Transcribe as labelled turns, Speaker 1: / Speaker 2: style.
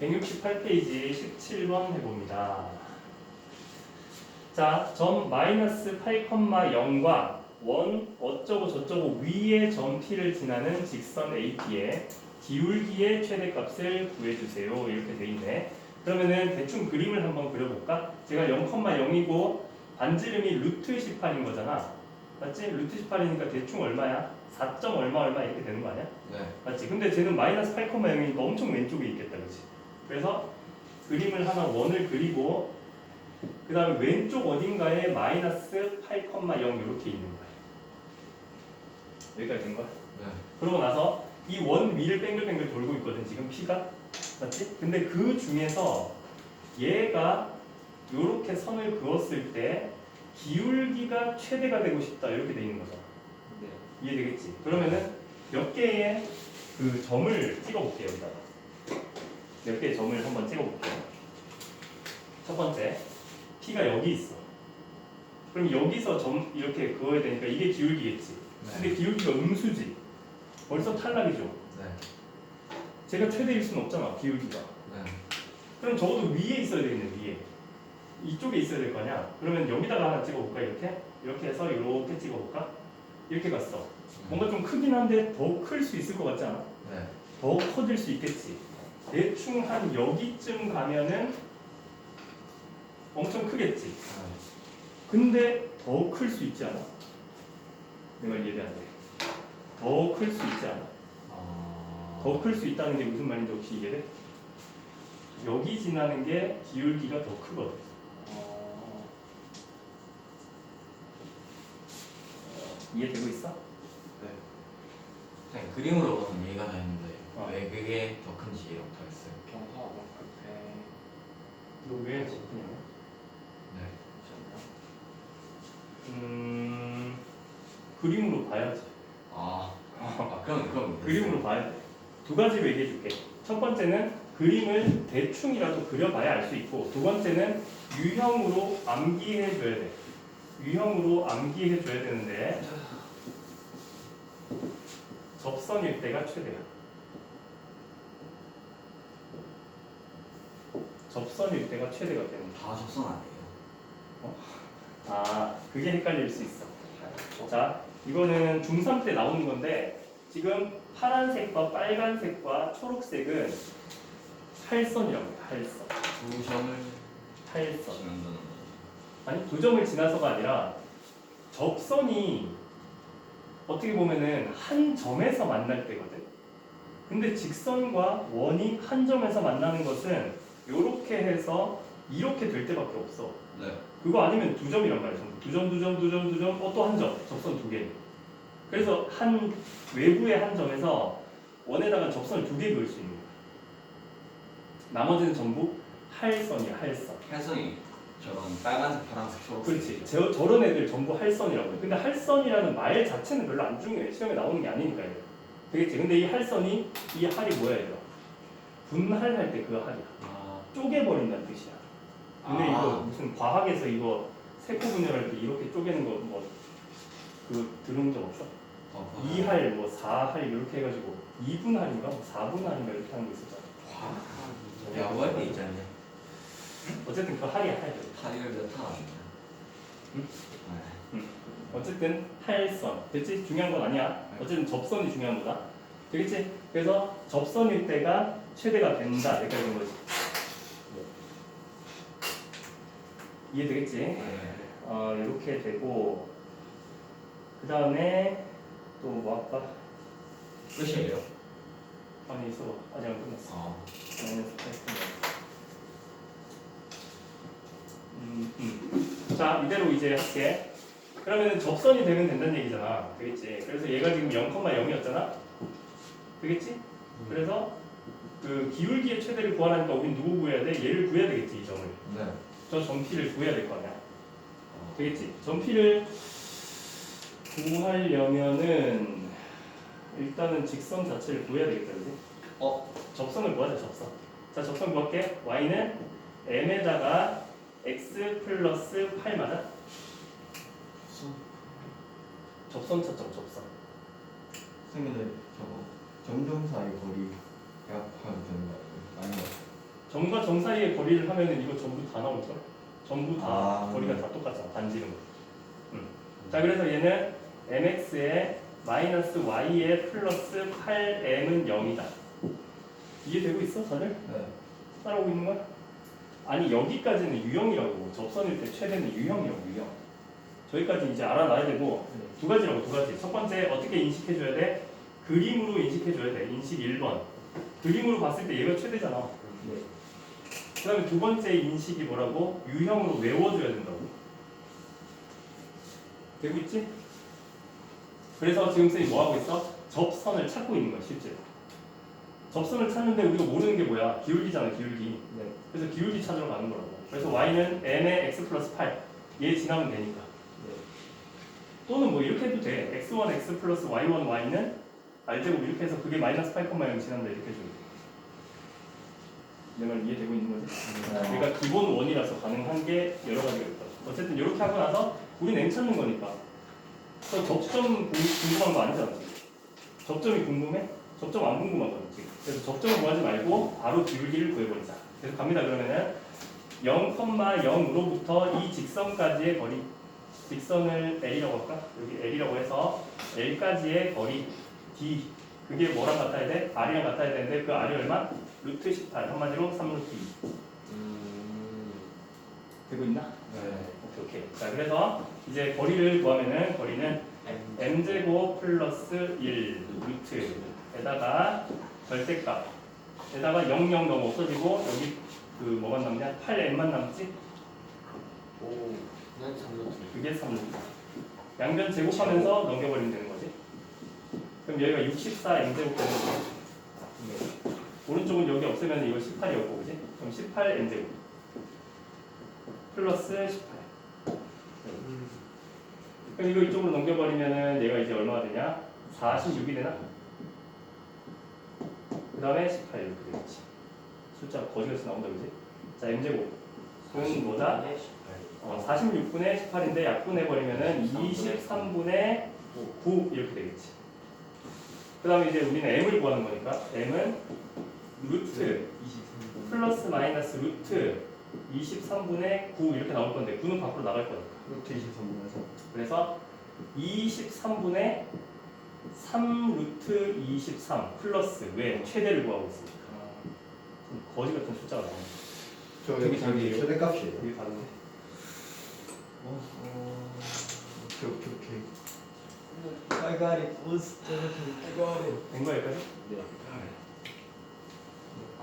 Speaker 1: 168페이지 17번 해봅니다. 자, 점 마이너스 8,0과 원 어쩌고 저쩌고 위의 점 P를 지나는 직선 AP의 기울기의 최대값을 구해주세요. 이렇게 돼 있네. 그러면은 대충 그림을 한번 그려볼까? 제가 0,0이고 반지름이 루트 18인 거잖아. 맞지? 루트 18이니까 대충 얼마야? 4. 얼마 얼마 이렇게 되는 거 아니야?
Speaker 2: 네.
Speaker 1: 맞지? 근데 쟤는 마이너스 8,0이니까 엄청 왼쪽에 있겠다, 그렇지? 그래서 그림을 하나 원을 그리고 그 다음에 왼쪽 어딘가에 마이너스 8,0 이렇게 있는 거야. 여기까지 된 거야?
Speaker 2: 네.
Speaker 1: 그러고 나서 이 원 위를 뱅글뱅글 돌고 있거든, 지금 P가. 맞지? 근데 그 중에서 얘가 이렇게 선을 그었을 때 기울기가 최대가 되고 싶다, 이렇게 돼 있는 거잖아.
Speaker 2: 네.
Speaker 1: 이해되겠지? 그러면은 몇 개의 그 점을 찍어볼게요 여기다가 몇 개의 점을 한번 찍어볼게요. 첫 번째 P가 여기 있어. 그럼 여기서 점 이렇게 그어야 되니까 이게 기울기겠지. 근데 기울기가 음수지. 벌써 탈락이죠.
Speaker 2: 네.
Speaker 1: 제가 최대일 수는 없잖아 기울기가.
Speaker 2: 네.
Speaker 1: 그럼 적어도 위에 있어야 되겠네 위에. 이쪽에 있어야 될거 아니야? 그러면 여기다가 하나 찍어볼까 이렇게? 이렇게 해서 이렇게 찍어볼까? 이렇게 갔어. 뭔가 좀 크긴 한데 더 클 수 있을 것 같지 않아?
Speaker 2: 네.
Speaker 1: 더 커질 수 있겠지. 대충 한 여기쯤 가면은 엄청 크겠지. 근데 더 클 수 있지 않아? 내말 이해돼 안 돼? 더 클 수 있지 않아?
Speaker 2: 어.
Speaker 1: 더클 수 있다는 게 무슨 말인지 혹시 이해돼? 여기 지나는 게 기울기가 더 크거든.
Speaker 2: 어.
Speaker 1: 이해되고 있어?
Speaker 2: 네. 그냥 그림으로 보면 이해가 되는데
Speaker 1: 어.
Speaker 2: 왜 그게 더 큰지 이해가 했어요.
Speaker 3: 경사가 급해.
Speaker 1: 너왜 그냥?
Speaker 2: 네.
Speaker 1: 음 그림으로 봐야지.
Speaker 2: 아. 아 그럼 그럼
Speaker 1: 그림으로 봐야 돼. 두 가지로 얘기해 줄게. 첫 번째는 그림을 대충이라도 그려봐야 알 수 있고, 두 번째는 유형으로 암기해 줘야 돼. 유형으로 암기해 줘야 되는데, 접선일 때가 최대야. 접선일 때가 최대가 되는 거야.
Speaker 2: 다 접선 아니에요.
Speaker 1: 아, 그게 헷갈릴 수 있어. 자, 이거는 중3 때 나오는 건데 지금 파란색과 빨간색과 초록색은 할선이라고 해요. 할선.
Speaker 2: 두 점을 거죠.
Speaker 1: 아니, 두 점을 지나서가 아니라 접선이 어떻게 보면은 한 점에서 만날 때거든. 근데 직선과 원이 한 점에서 만나는 것은 이렇게 해서 이렇게 될 때밖에 없어.
Speaker 2: 네.
Speaker 1: 그거 아니면 두 점이란 말이야. 전부. 두 점, 두 점, 두 점, 두 점, 어, 또 한 점. 접선 두 개. 그래서 한 외부의 한 점에서 원에다가 접선을 두 개 그을 수 있는 거야. 나머지는 전부 할선이야, 할선.
Speaker 2: 해성이 저런 빨간색, 파란색, 초록색.
Speaker 1: 그렇지. 저, 저런 애들 전부 할선이라고 해. 근데 할선이라는 말 자체는 별로 안 중요해. 시험에 나오는 게 아니니까 이거. 되겠지. 근데 이 할선이 이 할이 뭐야 얘들아? 분할할 때 그 할이야.
Speaker 2: 아.
Speaker 1: 쪼개버린다는 뜻이야. 근데
Speaker 2: 아.
Speaker 1: 이거 무슨 과학에서 이거 세포 분열할 때 이렇게 쪼개는 거 뭐그 들은 적 없어?
Speaker 2: 어,
Speaker 1: 2할 뭐 4할 이렇게 해가지고 2분할인가 뭐 4분할인가 이렇게 하는 거 있었잖아.
Speaker 2: 야구할 때 있잖아요.
Speaker 1: 어쨌든 그 할이야 할.
Speaker 2: 다리를 몇타 아니에요.
Speaker 1: 응?
Speaker 2: 네.
Speaker 1: 어쨌든 할선 됐지? 중요한 건 아니야. 어쨌든 접선이 중요한 거다. 되겠지? 그래서 접선일 때가 최대가 된다 여기까지 된 거지. 이해되겠지?
Speaker 2: 네.
Speaker 1: 어 이렇게 되고 그 다음에 또 뭐 할까?
Speaker 2: 끝이에요.
Speaker 1: 아니 있어 아직 안 끝났어.
Speaker 2: 아.
Speaker 1: 마이너스 8 음, 음. 자 이대로 이제 할게. 그러면 접선이 되면 된다는 얘기잖아. 되겠지? 그래서 얘가 지금 0,0이었잖아. 되겠지? 그래서 그 기울기의 최대를 구하라니까 우린 누구 구해야 돼? 얘를 구해야 되겠지 이 점을.
Speaker 2: 네.
Speaker 1: 저 점피를 구해야 될 거 아니야. 되겠지? 점피를 구하려면은 일단은 직선 자체를 구해야 되겠다, 그지?
Speaker 2: 어?
Speaker 1: 접선을 구하자, 접선. 자, 접선 구할게. y는 m에다가 x 플러스 8 맞아? 접선 찾점, 접선.
Speaker 4: 선생님들 저거 점점 사이 거리 약하면 되는 거 아니에요? 아니요.
Speaker 1: 점과 점 사이의 거리를 하면은 이거 전부 다 나오죠. 전부 다
Speaker 3: 아.
Speaker 1: 거리가 다 똑같잖아. 반지름. 음. 자 그래서 얘는 mx에 마이너스 y에 플러스 8m은 0이다. 이해되고 있어 다들?
Speaker 3: 네.
Speaker 1: 따라오고 있는 거야? 아니 여기까지는 유형이라고 접선일 때 최대는 유형이라고 유형. 저기까지 이제 알아놔야 되고 두 가지라고 두 가지. 첫 번째 어떻게 인식해줘야 돼? 그림으로 인식해줘야 돼. 인식 1번. 그림으로 봤을 때 얘가 최대잖아.
Speaker 3: 네.
Speaker 1: 그 다음에 두 번째 인식이 뭐라고? 유형으로 외워줘야 된다고. 되고 있지? 그래서 지금 쌤이 뭐 하고 있어? 접선을 찾고 있는 거야, 실제로. 접선을 찾는데 우리가 모르는 게 뭐야? 기울기잖아, 기울기.
Speaker 3: 네.
Speaker 1: 그래서 기울기 찾으러 가는 거라고. 그래서 y는 m의 x 플러스 8. 얘 지나면 되니까.
Speaker 3: 네.
Speaker 1: 또는 뭐 이렇게 해도 돼. x1 x 플러스 y1 y는 알제곱 이렇게 해서 그게 마이너스 8,0 지난다 이렇게 해줘야 돼. 내말 이해되고 있는 거지?
Speaker 3: 네.
Speaker 1: 그러니까 기본 원이라서 가능한 게 여러 가지가 있다. 어쨌든 이렇게 하고 나서 우린 m 찾는 거니까. 그럼 접점 궁- 궁금한 거 아니잖아. 접점이 궁금해? 접점 안 궁금하거든 지금. 그래서 접점 구하지 말고 바로 기울기를 구해버리자. 그래서 갑니다. 그러면은 0,0으로부터 이 직선까지의 거리 직선을 L이라고 할까? 여기 L이라고 해서 L까지의 거리 D 그게 뭐랑 같아야 돼? R이랑 같아야 되는데 그 R이 얼마? 루트 18 한마디로 3루트 2
Speaker 3: 음.
Speaker 1: 되고 있나?
Speaker 3: 네.
Speaker 1: 오케이 오케이 자 그래서 이제 거리를 구하면은 거리는 m제곱 플러스 1 루트에다가 절대값 에다가 0 0 너무 없어지고 여기 그 뭐가 남냐? 8m만 남지?
Speaker 3: 오. 난 삼루트.
Speaker 1: 그게 3루트 양변 제곱하면서 넘겨버리면 되는 거지 그럼 여기가 64 m제곱 되는 거지 네. 오른쪽은 여기 없으면 이거 18이었고 그지? 그럼 18 m제곱 플러스 18
Speaker 3: 음.
Speaker 1: 그럼 이거 이쪽으로 넘겨버리면은 얘가 이제 얼마가 되냐? 46이 되나? 그 다음에 18 이렇게 되겠지. 숫자가 거지같이 나온다 그지? 자 m제곱 은 뭐다? 어, 46분의 18인데 약분해버리면은 23분의 9 이렇게 되겠지. 그 다음에 이제 우리는 m을 구하는 거니까 m은 루트
Speaker 3: 23분.
Speaker 1: 플러스 마이너스 루트 23분의 9 이렇게 나올 건데 9는 밖으로 나갈 거니까.
Speaker 3: 루트 23분에서.
Speaker 1: 그래서 23분의 3 루트 23 플러스 왜 최대를 구하고 있으니까 좀 거지 같은 숫자가 거야.
Speaker 3: 저
Speaker 1: 되게
Speaker 3: 여기
Speaker 1: 작네요.
Speaker 3: 최대값이에요.
Speaker 1: 이게 다른데.
Speaker 3: 어. 어. 오케이 오케이 오케이. I got it. The I got it.
Speaker 1: 된 거야 여기까지?
Speaker 3: 네.